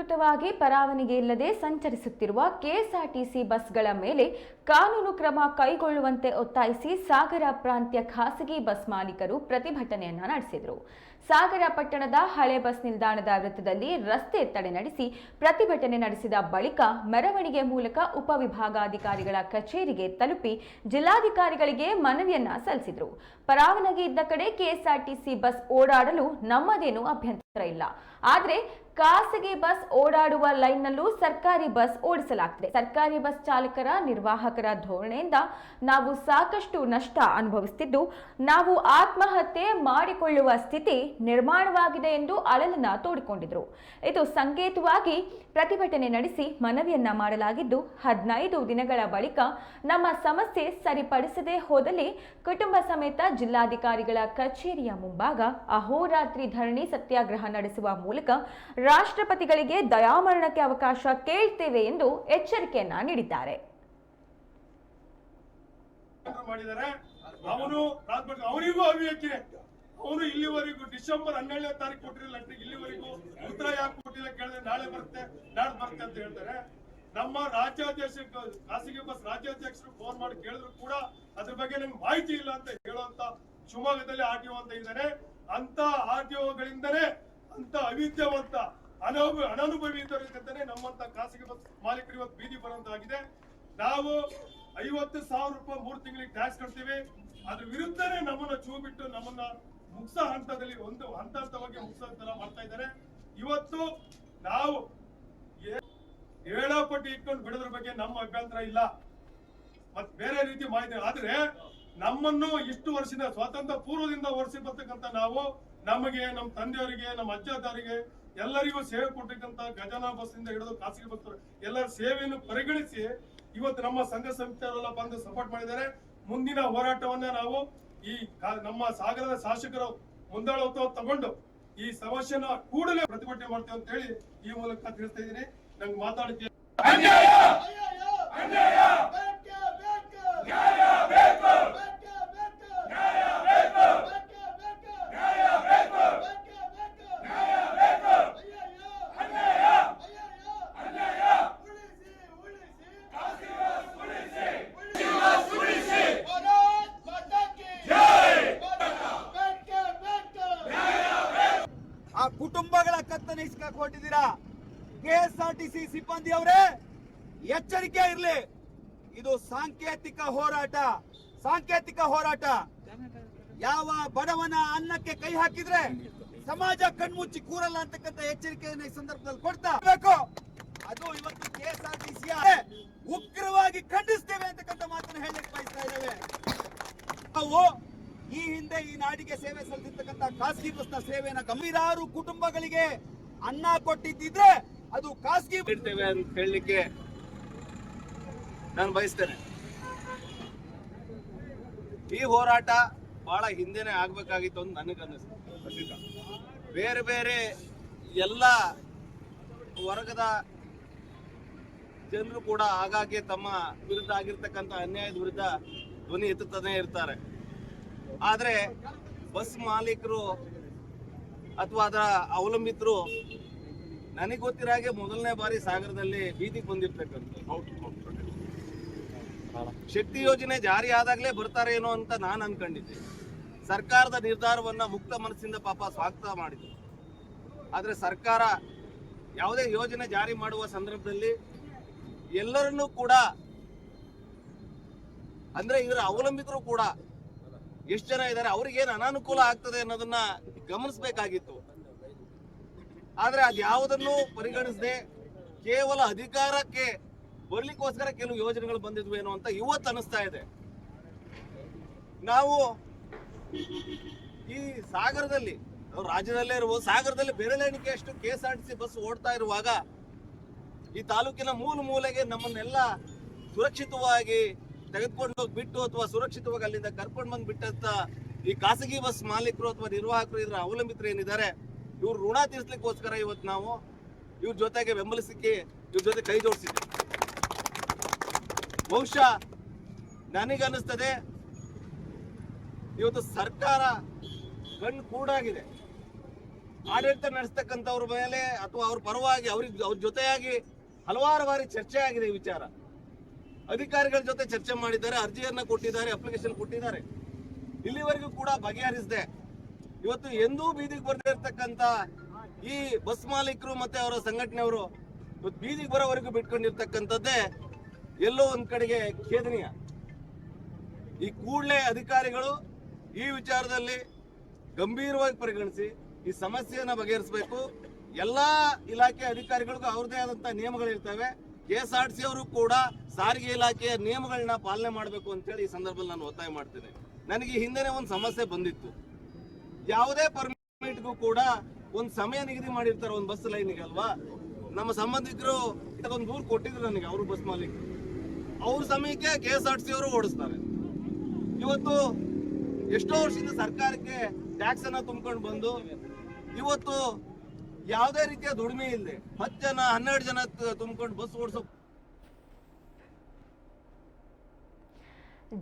ಅನಧಿಕೃತವಾಗಿ ಪರವಾನಗಿ ಇಲ್ಲದೆ ಸಂಚರಿಸುತ್ತಿರುವ ಕೆಎಸ್ಆರ್ಟಿಸಿ ಬಸ್ಗಳ ಮೇಲೆ ಕಾನೂನು ಕ್ರಮ ಕೈಗೊಳ್ಳುವಂತೆ ಒತ್ತಾಯಿಸಿ ಸಾಗರ ಪ್ರಾಂತ್ಯ ಖಾಸಗಿ ಬಸ್ ಮಾಲೀಕರು ಪ್ರತಿಭಟನೆಯನ್ನ ನಡೆಸಿದರು. ಸಾಗರ ಪಟ್ಟಣದ ಹಳೆ ಬಸ್ ನಿಲ್ದಾಣದ ವೃತ್ತದಲ್ಲಿ ರಸ್ತೆ ತಡೆ ನಡೆಸಿ ಪ್ರತಿಭಟನೆ ನಡೆಸಿದ ಬಳಿಕ ಮೆರವಣಿಗೆ ಮೂಲಕ ಉಪವಿಭಾಗಾಧಿಕಾರಿಗಳ ಕಚೇರಿಗೆ ತಲುಪಿ ಜಿಲ್ಲಾಧಿಕಾರಿಗಳಿಗೆ ಮನವಿಯನ್ನ ಸಲ್ಲಿಸಿದರು. ಪರವಾನಗಿ ಇದ್ದ ಕಡೆ ಕೆಎಸ್ಆರ್ಟಿಸಿ ಬಸ್ ಓಡಾಡಲು ನಮ್ಮದೇನು ಅಭ್ಯಂತರ ಇಲ್ಲ. ಆದ್ರೆ ಖಾಸಗಿ ಬಸ್ ಓಡಾಡುವ ಲೈನ್ನಲ್ಲೂ ಸರ್ಕಾರಿ ಬಸ್ ಓಡಿಸಲಾಗ್ತಿದೆ. ಸರ್ಕಾರಿ ಬಸ್ ಚಾಲಕರ, ನಿರ್ವಾಹಕರ ಧೋರಣೆಯಿಂದ ನಾವು ಸಾಕಷ್ಟು ನಷ್ಟ ಅನುಭವಿಸುತ್ತಿದ್ದು ನಾವು ಆತ್ಮಹತ್ಯೆ ಮಾಡಿಕೊಳ್ಳುವ ಸ್ಥಿತಿ ನಿರ್ಮಾಣವಾಗಿದೆ ಎಂದು ಅಳಲನ್ನ ತೋಡಿಕೊಂಡಿದ್ರು. ಇದು ಸಂಕೇತವಾಗಿ ಪ್ರತಿಭಟನೆ ನಡೆಸಿ ಮನವಿಯನ್ನ ಮಾಡಲಾಗಿದ್ದು, ಹದಿನೈದು ದಿನಗಳ ಬಳಿಕ ನಮ್ಮ ಸಮಸ್ಯೆ ಸರಿಪಡಿಸದೆ ಹೋದಲ್ಲಿ ಕುಟುಂಬ ಸಮೇತ ಜಿಲ್ಲಾಧಿಕಾರಿಗಳ ಕಚೇರಿಯ ಮುಂಭಾಗ ಅಹೋರಾತ್ರಿ ಧರಣಿ ಸತ್ಯಾಗ್ರಹ ನಡೆಸುವ ಮೂಲಕ ರಾಷ್ಟ್ರಪತಿಗಳಿಗೆ ದಯಾಮರಣಕ್ಕೆ ಅವಕಾಶ ಕೇಳ್ತೇವೆ ಎಂದು ಎಚ್ಚರಿಕೆಯನ್ನ ನೀಡಿದ್ದಾರೆ. ಅವರು ಇಲ್ಲಿವರೆಗೂ ಡಿಸೆಂಬರ್ ಹನ್ನೆರಡನೇ ತಾರೀಕು ಕೊಟ್ಟಿರಲಿಲ್ಲ ಅಂತ ಇಲ್ಲಿವರೆಗೂ ಉತ್ತರ ಯಾಕೆ ಕೊಟ್ಟಿಲ್ಲ ಕೇಳಿದ್ರೆ ನಾಳೆ ಬರುತ್ತೆ ನಾಳೆ ಬರುತ್ತೆ ಅಂತ ಹೇಳ್ತಾರೆ. ನಮ್ಮ ರಾಜ್ಯಾಧ್ಯಕ್ಷ, ಖಾಸಗಿ ಬಸ್ ರಾಜ್ಯಾಧ್ಯಕ್ಷರು ಫೋನ್ ಮಾಡಿ ಕೇಳಿದ್ರು ಕೂಡ ಅದ್ರ ಬಗ್ಗೆ ನಂಗೆ ಮಾಹಿತಿ ಇಲ್ಲ ಅಂತ ಹೇಳುವಂತ ಶಿವಮೊಗ್ಗದಲ್ಲಿ ಆರ್ ಅಂತ ಇದ್ದಾರೆ ಅಂತ ಆರ್ ಗಳಿಂದನೇ ಅಂತ ಅವಿದ್ಯಾವಂತ ಅನಾನುಭವಿ ಅನನುಭವಿ ಇದ್ದರಿಂದನೇ ನಮ್ಮಂತ ಖಾಸಗಿ ಬಸ್ ಮಾಲೀಕರು ಇವತ್ತು ಬೀದಿ ಬರುವಂತಾಗಿದೆ. ನಾವು ಐವತ್ತು ಸಾವಿರ ರೂಪಾಯಿ ಮೂರು ತಿಂಗಳಿಗೆ ಟ್ಯಾಕ್ಸ್ ಕಟ್ತೀವಿ. ಅದ್ರ ವಿರುದ್ಧನೇ ನಮ್ಮನ್ನ ಚೂ ಬಿಟ್ಟು ನಮ್ಮನ್ನ ಮುಕ್ಸ ಹಂತದಲ್ಲಿ ಒಂದು ಹಂತ ಹಂತವಾಗಿ ಮುಗ್ಸ ಮಾಡ್ತಾ ಇದ್ದಾರೆ. ಇವತ್ತು ನಾವು ವೇಳಾಪಟ್ಟಿ ಇಟ್ಕೊಂಡು ಬಿಡೋದ್ರ ಬಗ್ಗೆ ನಮ್ಮ ಅಭ್ಯಂತರ ಇಲ್ಲ. ಮತ್ ಬೇರೆ ರೀತಿ ಮಾಹಿತಿ ಆದ್ರೆ ನಮ್ಮನ್ನು ಇಷ್ಟು ವರ್ಷದ ಸ್ವಾತಂತ್ರ್ಯ ಪೂರ್ವದಿಂದ ವರ್ಷ ಬರ್ತಕ್ಕಂಥ ನಾವು, ನಮಗೆ ನಮ್ಮ ತಂದೆಯವರಿಗೆ ನಮ್ಮ ಅಜ್ಜದಾರಿಗೆ ಎಲ್ಲರಿಗೂ ಸೇವೆ ಕೊಟ್ಟಿರ್ತಕ್ಕಂಥ ಗಜಾನಾ ಬಸ್ ಇಂದ ಹಿಡಿದು ಖಾಸಗಿ ಬಸ್ ಎಲ್ಲರ ಸೇವೆಯನ್ನು ಪರಿಗಣಿಸಿ ಇವತ್ತು ನಮ್ಮ ಸಂಘ ಸಂಸ್ಥೆಯವರೆಲ್ಲ ಬಂದು ಸಪೋರ್ಟ್ ಮಾಡಿದ್ದಾರೆ. ಮುಂದಿನ ಹೋರಾಟವನ್ನ ನಾವು ಈ ನಮ್ಮ ಸಾಗರದ ಶಾಸಕರು ಮುಂದಾಳತ್ವ ತಗೊಂಡು ಈ ಸಮಸ್ಯೆನ ಕೂಡಲೇ ಪ್ರತಿಭಟನೆ ಮಾಡ್ತೇವೆ ಅಂತ ಹೇಳಿ ಈ ಮೂಲಕ ತಿಳಿಸ್ತಾ ಇದ್ದೀನಿ. ನಂಗೆ ಮಾತಾಡಕ್ಕೆ ಆ ಕುಟುಂಬಗಳ ಕತ್ತನ ಕೊಟ್ಟಿದ್ದೀರಾ ಕೆ ಎಸ್ ಟಿ ಸಿ ಸಿಬ್ಬಂದಿ ಅವರೇ ಎಚ್ಚರಿಕೆ ಇರಲಿ. ಇದು ಸಾಂಕೇತಿಕ ಹೋರಾಟ ಸಾಂಕೇತಿಕ ಹೋರಾಟ. ಯಾವ ಬಡವನ ಅನ್ನಕ್ಕೆ ಕೈ ಹಾಕಿದ್ರೆ ಸಮಾಜ ಕಣ್ಮುಚ್ಚಿ ಕೂರಲ್ಲ ಅಂತಕ್ಕಂಥ ಎಚ್ಚರಿಕೆಯನ್ನು ಈ ಸಂದರ್ಭದಲ್ಲಿ ಕೊಡ್ತಾ ಬೇಕು ಅದು ಇವತ್ತು ಕೆ ಟಿ ಸಿ ಉಗ್ರವಾಗಿ ಖಂಡಿಸ್ತೇವೆ ಅಂತಕ್ಕಂಥ ಮಾತನ್ನು ಹೇಳಲಿಕ್ಕೆ ಬಯಸ್ತಾ ಇದ್ದೇವೆ. ನಾವು ಈ ನಾಡಿಗೆ ಸೇವೆ ಸಲ್ಲಿಸಿರ್ತಕ್ಕಂಥ ಖಾಸಗಿ ಬಸ್ನ ಸೇವೆಯನ್ನ ಗಂಭೀರಾರು ಕುಟುಂಬಗಳಿಗೆ ಅನ್ನ ಕೊಟ್ಟಿದ್ದಿದ್ರೆ ಅದು ಖಾಸಗಿ ಬಿಡ್ತೇವೆ ಅಂತ ಹೇಳಲಿಕ್ಕೆ ನಾನು ಬಯಸ್ತೇನೆ. ಈ ಹೋರಾಟ ಬಹಳ ಹಿಂದೆನೆ ಆಗ್ಬೇಕಾಗಿತ್ತು ಅಂತ ನನಗನ್ನಿಸ್ತು ಬೇರೆ ಬೇರೆ ಎಲ್ಲ ವರ್ಗದ ಜನರು ಕೂಡ ಆಗಾಗ್ಗೆ ತಮ್ಮ ವಿರುದ್ಧ ಆಗಿರ್ತಕ್ಕಂಥ ಅನ್ಯಾಯದ ವಿರುದ್ಧ ಧ್ವನಿ ಎತ್ತುತ್ತಾನೆ ಇರ್ತಾರೆ. ಆದ್ರೆ ಬಸ್ ಮಾಲೀಕರು ಅಥವಾ ಅದರ ಅವಲಂಬಿತರು ನನಗೆ ಗೊತ್ತಿರೋ ಹಾಗೆ ಮೊದಲನೇ ಬಾರಿ ಸಾಗರದಲ್ಲಿ ಬೀದಿಗೆ ಬಂದಿರ್ತಕ್ಕಂಥ ಶಕ್ತಿ ಯೋಜನೆ ಜಾರಿ ಆದಾಗಲೇ ಬರ್ತಾರೆ ಏನೋ ಅಂತ ನಾನು ಅನ್ಕೊಂಡಿದ್ದೆ. ಸರ್ಕಾರದ ನಿರ್ಧಾರವನ್ನ ಮುಕ್ತ ಮನಸ್ಸಿಂದ ಪಾಪ ಸ್ವಾಗತ ಮಾಡಿದ್ರು. ಆದ್ರೆ ಸರ್ಕಾರ ಯಾವುದೇ ಯೋಜನೆ ಜಾರಿ ಮಾಡುವ ಸಂದರ್ಭದಲ್ಲಿ ಎಲ್ಲರನ್ನೂ ಕೂಡ ಅಂದ್ರೆ ಇದರ ಅವಲಂಬಿತರು ಕೂಡ ಎಷ್ಟು ಜನ ಇದ್ದಾರೆ ಅವ್ರಿಗೇನು ಅನಾನುಕೂಲ ಆಗ್ತದೆ ಅನ್ನೋದನ್ನ ಗಮನಿಸಬೇಕಾಗಿತ್ತು. ಆದ್ರೆ ಅದ್ಯಾವುದನ್ನು ಪರಿಗಣಿಸದೆ ಕೇವಲ ಅಧಿಕಾರಕ್ಕೆ ಬರ್ಲಿಕ್ಕೋಸ್ಕರ ಕೆಲವು ಯೋಜನೆಗಳು ಬಂದಿದ್ವು ಏನು ಅಂತ ಇವತ್ತು ಅನಿಸ್ತಾ ಇದೆ. ನಾವು ಈ ಸಾಗರದಲ್ಲಿ ರಾಜ್ಯದಲ್ಲೇ ಇರ್ಬೋದು, ಸಾಗರದಲ್ಲಿ ಬೆರಳೆಣಿಕೆಯಷ್ಟು K S R T C bus ಓಡ್ತಾ ಇರುವಾಗ ಈ ತಾಲೂಕಿನ ಮೂಲ ಮೂಲೆಗೆ ನಮ್ಮನ್ನೆಲ್ಲ ಸುರಕ್ಷಿತವಾಗಿ ತೆಗೆದುಕೊಂಡು ಹೋಗಿ ಬಿಟ್ಟು ಅಥವಾ ಸುರಕ್ಷಿತವಾಗಿ ಅಲ್ಲಿಂದ ಕರ್ಕೊಂಡು ಬಂದು ಬಿಟ್ಟಂತ ಈ ಖಾಸಗಿ ಬಸ್ ಮಾಲೀಕರು ಅಥವಾ ನಿರ್ವಾಹಕರು ಇದ್ರ ಅವಲಂಬಿತರು ಏನಿದ್ದಾರೆ, ಇವ್ರು ಋಣ ತೀರ್ಸ್ಲಿಕ್ಕೋಸ್ಕರ ಇವತ್ತು ನಾವು ಇವ್ರ ಜೊತೆಗೆ ಬೆಂಬಲಿಸಲಿಕ್ಕೆ ಇವ್ರ ಜೊತೆ ಕೈ ಜೋಡಿಸಿದ್ವಿ. ಬಹುಶಃ ನನಗನ್ನಿಸ್ತದೆ, ಇವತ್ತು ಸರ್ಕಾರ ಕಣ್ಣು ಕೂಡಾಗಿದೆ. ಆಡಳಿತ ನಡೆಸ್ತಕ್ಕಂಥವ್ರ ಮೇಲೆ ಅಥವಾ ಅವ್ರ ಪರವಾಗಿ ಅವ್ರಿಗೆ ಅವ್ರ ಜೊತೆಯಾಗಿ ಹಲವಾರು ಬಾರಿ ಚರ್ಚೆ ಆಗಿದೆ ಈ ವಿಚಾರ. ಅಧಿಕಾರಿಗಳ ಜೊತೆ ಚರ್ಚೆ ಮಾಡಿದ್ದಾರೆ, ಅರ್ಜಿಯನ್ನ ಕೊಟ್ಟಿದ್ದಾರೆ ಅಪ್ಲಿಕೇಶನ್ ಕೊಟ್ಟಿದ್ದಾರೆ. ಇಲ್ಲಿವರೆಗೂ ಕೂಡ ಬಗೆಹರಿಸದೆ. ಇವತ್ತು ಎಂದೂ ಬೀದಿಗೆ ಬರ್ದೇ ಈ ಬಸ್ ಮಾಲೀಕರು ಮತ್ತೆ ಅವರ ಸಂಘಟನೆಯವರು ಇವತ್ತು ಬೀದಿಗೆ ಬರೋವರೆಗೂ ಬಿಟ್ಕೊಂಡಿರ್ತಕ್ಕಂಥದ್ದೇ ಎಲ್ಲೋ ಒಂದ್ ಕಡೆಗೆ ಖೇದನೀಯ. ಈ ಕೂಡಲೇ ಅಧಿಕಾರಿಗಳು ಈ ವಿಚಾರದಲ್ಲಿ ಗಂಭೀರವಾಗಿ ಪರಿಗಣಿಸಿ ಈ ಸಮಸ್ಯೆಯನ್ನ ಬಗೆಹರಿಸಬೇಕು. ಎಲ್ಲಾ ಇಲಾಖೆ ಅಧಿಕಾರಿಗಳಿಗೂ ಅವ್ರದೇ ಆದಂತಹ ನಿಯಮಗಳಿರ್ತವೆ. ಕೆ ಅವರು ಕೂಡ ಸಾರಿಗೆ ಇಲಾಖೆಯ ನಿಯಮಗಳನ್ನ ಪಾಲನೆ ಮಾಡಬೇಕು ಅಂತೇಳಿ ಈ ಸಂದರ್ಭದಲ್ಲಿ ನಾನು ಒತ್ತಾಯ ಮಾಡ್ತೇನೆ. ನನಗೆ ಹಿಂದೆನೆ ಒಂದು ಸಮಸ್ಯೆ ಬಂದಿತ್ತು. ಯಾವುದೇ ಪರ್ಮಿಟ್ಗೂ ಕೂಡ ಒಂದು ಸಮಯ ನಿಗದಿ ಮಾಡಿರ್ತಾರೆ ಒಂದು ಬಸ್ ಲೈನಿಗೆ ಅಲ್ವಾ? ನಮ್ಮ ಸಂಬಂಧಿಕರು ಒಂದು ದೂರು ಕೊಟ್ಟಿದ್ರು ನನಗೆ ಅವರು ಬಸ್ ಮಾಲೀಕರು. ಅವ್ರ ಸಮಯಕ್ಕೆ ಕೆ ಎಸ್ ಆರ್ ಸಿ ಅವರು ಓಡಿಸ್ತಾರೆ. ಇವತ್ತು ಎಷ್ಟೋ ವರ್ಷದಿಂದ ಸರ್ಕಾರಕ್ಕೆ ಟ್ಯಾಕ್ಸ್ ಅನ್ನ ತುಂಬಿಕೊಂಡು ಬಂದು, ಇವತ್ತು ಯಾವುದೇ ರೀತಿಯ ದುಡಿಮೆ ಇಲ್ಲದೆ ಹತ್ತು ಜನ ಹನ್ನೆರಡು ಜನ ತುಂಬಿಕೊಂಡು ಬಸ್ ಓಡಿಸೋ